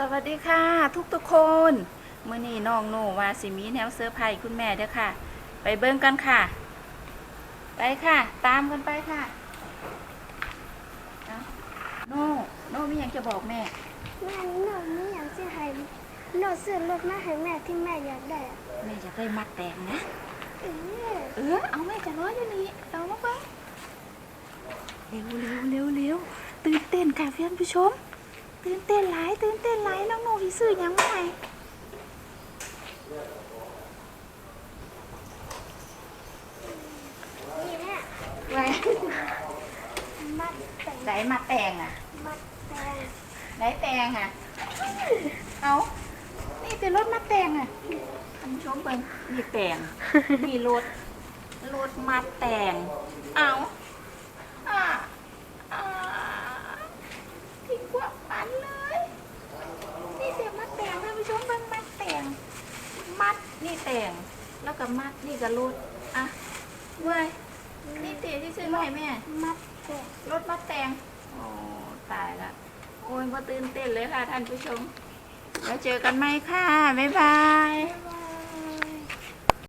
สวัสดีค่ะ ทุกทุกๆคนเมื่อนี้น้องโนว่าสิมีแนวเซอร์ไพรส์คุณแม่เด้อค่ะ ไปเบิ่งกันค่ะ ไปค่ะ ตามกันไปค่ะเอาโน่โน่มีหยังจะบอกแม่ แม่หนูไม่อยากจะให้หนูซื้อรถมาให้แม่ที่แม่อยากได้อะแม่จะได้มัดแตงนะ เออเออ เอาแม่จะร้อยอยู่นี่เอามาไปเร็วเร็วเร็วเร็วตื่นเต้นค่ะเพื่อนผู้ชม ตื่นเต้นหลายตื่นเต้นห ลายน้องโนอีซื้อหยังไงนี่แม่ไว้มัดแต่งไหนมาแตงอะมัดแต่งไหนแตงอะ เอานี่เป็นรถมาแตงอะท่านผู้ชมเบิ่งมีแตงมีรถรถมาแตงเอาอ่าอ่าทิ้งกว่าปันเลย นี่เสียมาแตงท่านผู้ชมเบิ่งมาแตง มัดนี่แตงแล้วก็มัดนี่ก็รถอะเว้ยนี่เตี๋ยที่ซื้อมาให้แม่มัดแต่งรถมาแต่งโอ้ตายละโอ้ยมาตื่นเต้นเลยค่ะท่านผู้ชม แล้วเจอกันไหมค่ะ บ๊ายบายบ๊าย